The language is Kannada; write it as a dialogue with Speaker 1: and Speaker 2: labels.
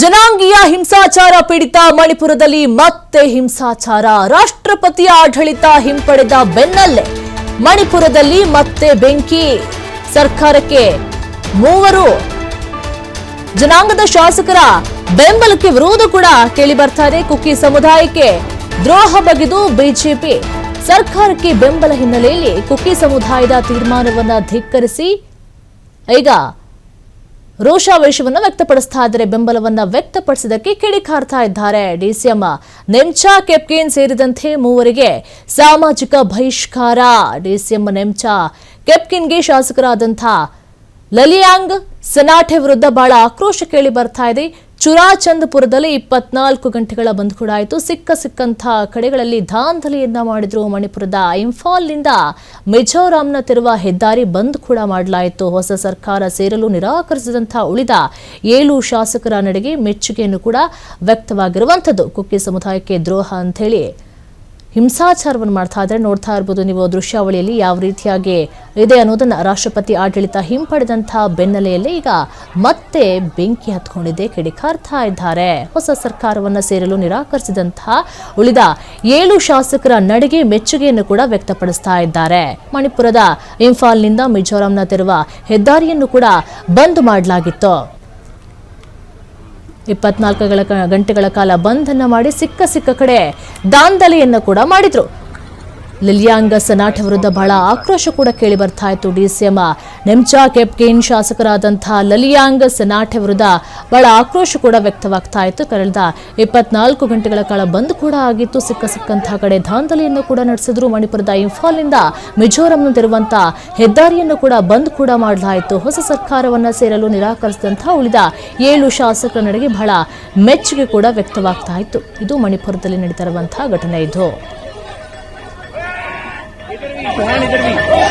Speaker 1: ಜನಾಂಗೀಯ ಹಿಂಸಾಚಾರ ಪೀಡಿತ ಮಣಿಪುರದಲ್ಲಿ ಮತ್ತೆ ಹಿಂಸಾಚಾರ. ರಾಷ್ಟ್ರಪತಿಯ ಆಡಳಿತ ಹಿಂಪಡೆದ ಬೆನ್ನಲ್ಲೇ ಮಣಿಪುರದಲ್ಲಿ ಮತ್ತೆ ಬೆಂಕಿ. ಸರ್ಕಾರಕ್ಕೆ ಮೂವರು. ಜನಾಂಗದ ಶಾಸಕರ ಬೆಂಬಲಕ್ಕೆ ವಿರೋಧ ಕೂಡ ಕೇಳಿ ಬರ್ತಾ ಇದೆ ಕುಕ್ಕಿ ಸಮುದಾಯಕ್ಕೆ ದ್ರೋಹ ಬಗೆದು ಬಿಜೆಪಿ ಸರ್ಕಾರಕ್ಕೆ ಬೆಂಬಲ ಹಿನ್ನೆಲೆಯಲ್ಲಿ ಕುಕ್ಕಿ ಸಮುದಾಯದ ತೀರ್ಮಾನವನ್ನು ಧಿಕ್ಕರಿಸಿ. ಈಗ ರೋಷಾವೇಶವನ್ನ ವ್ಯಕ್ತಪಡಿಸ್ತಾ ಇದ್ದಾರೆ. ಬೆಂಬಲವನ್ನ ವ್ಯಕ್ತಪಡಿಸಿದಕ್ಕೆ ಕಿಡಿಕಾರ್ತಾ ಇದ್ದಾರೆ. ಡಿಸಿಎಂ ನೆಮ್ಚಾ ಕೆಪ್ಕೇನ್ ಸೇರಿದಂತೆ ಮೂವರಿಗೆ ಸಾಮಾಜಿಕ ಬಹಿಷ್ಕಾರ. ಡಿಸಿಎಂ ನೆಮ್ಚಾ ಕೆಪ್ಕಿನ್ಗೆ ಶಾಸಕರಾದಂಥ ಲಲಿಯಾಂಗ್ ಸನಾಠೆ ವಿರುದ್ಧ ಬಹಳ ಆಕ್ರೋಶ ಕೇಳಿ ಬರ್ತಾ ಇದೆ. ಚುರಾಚಂದಪುರದಲ್ಲಿ ಇಪ್ಪತ್ನಾಲ್ಕು ಗಂಟೆಗಳ ಬಂದ್ ಕೂಡ ಆಯಿತು. ಸಿಕ್ಕ ಸಿಕ್ಕಂಥ ಕಡೆಗಳಲ್ಲಿ ದಾಂಧಲೆಯನ್ನ ಮಾಡಿದ್ರು ಮಣಿಪುರದ ಇಂಫಾಲ್ನಿಂದ ಮಿಜೋರಾಂನ ತಿರುವ ಹೆದ್ದಾರಿ ಬಂದ್ ಕೂಡ ಮಾಡಲಾಯಿತು. ಹೊಸ ಸರ್ಕಾರ ಸೇರಲು ನಿರಾಕರಿಸಿದಂಥ ಉಳಿದ ಏಳು ಶಾಸಕರ ನಡೆಗೆ ಮೆಚ್ಚುಗೆಯನ್ನು ಕೂಡ ವ್ಯಕ್ತವಾಗಿರುವಂಥದ್ದು. ಕುಕ್ಕಿ ಸಮುದಾಯಕ್ಕೆ ದ್ರೋಹ ಅಂಥೇಳಿ ಹಿಂಸಾಚಾರವನ್ನು ಮಾಡ್ತಾ ಇದ್ರೆ ನೋಡ್ತಾ ಇರ್ಬೋದು ನೀವು ದೃಶ್ಯಾವಳಿಯಲ್ಲಿ ಯಾವ ರೀತಿಯಾಗಿ ಇದೆ ಅನ್ನೋದನ್ನು ರಾಷ್ಟ್ರಪತಿ ಆಡಳಿತ ಹಿಂಪಡೆದಂತಹ ಬೆನ್ನಲೆಯಲ್ಲಿ ಈಗ ಮತ್ತೆ ಬೆಂಕಿ ಹತ್ಕೊಂಡಿದೆ. ಕಿಡಿಕಾರ್ತಾ ಇದ್ದಾರೆ. ಹೊಸ ಸರ್ಕಾರವನ್ನ ಸೇರಲು ನಿರಾಕರಿಸಿದಂತಹ ಉಳಿದ ಏಳು ಶಾಸಕರ ನಡೆಗೆ ಮೆಚ್ಚುಗೆಯನ್ನು ಕೂಡ ವ್ಯಕ್ತಪಡಿಸ್ತಾ ಇದ್ದಾರೆ. ಮಣಿಪುರದ ಇಂಫಾಲ್ನಿಂದ ಮಿಜೋರಾಂನ ತೆರುವ ಹೆದ್ದಾರಿಯನ್ನು ಕೂಡ ಬಂದ್ ಮಾಡಲಾಗಿತ್ತು. ಇಪ್ಪತ್ನಾಲ್ಕುಗಳ ಕ- ಗಂಟೆಗಳ ಕಾಲ ಬಂಧನ ಮಾಡಿ ಸಿಕ್ಕ ಸಿಕ್ಕ ಕಡೆ ದಾಂಧಲೆಯನ್ನು ಕೂಡ ಮಾಡಿದ್ರು. ಲಿಲಿಯಾಂಗ ಸನಾಟ್ ವಿರುದ್ಧ ಬಹಳ ಆಕ್ರೋಶ ಕೂಡ ಕೇಳಿ ಬರ್ತಾ ಇತ್ತು ಡಿಸಿಎಂ ನೆಮ್ಚಾ ಕೆಪ್ಕೇನ್ ಶಾಸಕರಾದಂತಹ ಲಲಿಯಾಂಗ್ ಸನಾಟ್ ವಿರುದ್ಧ ಬಹಳ ಆಕ್ರೋಶ ಕೂಡ ವ್ಯಕ್ತವಾಗ್ತಾ ಇತ್ತು. ಕಳೆದ ಇಪ್ಪತ್ನಾಲ್ಕು ಗಂಟೆಗಳ ಕಾಲ ಬಂದ್ ಕೂಡ ಆಗಿತ್ತು. ಸಿಕ್ಕ ಸಿಕ್ಕಂತಹ ಕಡೆ ದಾಂಧಲೆಯನ್ನು ಕೂಡ ನಡೆಸಿದ್ರು. ಮಣಿಪುರದ ಇಂಫಾಲ್ನಿಂದ ಮಿಜೋರಾಂನಲ್ಲಿರುವಂತಹ ಹೆದ್ದಾರಿಯನ್ನು ಕೂಡ ಬಂದ್ ಕೂಡ ಮಾಡಲಾಯಿತು. ಹೊಸ ಸರ್ಕಾರವನ್ನು ಸೇರಲು ನಿರಾಕರಿಸಿದಂತಹ ಉಳಿದ ಏಳು ಶಾಸಕರ ನಡೆಗೆ ಬಹಳ ಮೆಚ್ಚುಗೆ ಕೂಡ ವ್ಯಕ್ತವಾಗ್ತಾ ಇತ್ತು. ಇದು ಮಣಿಪುರದಲ್ಲಿ ನಡೀತಾ ಇರುವಂತಹ ಘಟನೆ ಇದು.
Speaker 2: इधर भी। इधर भी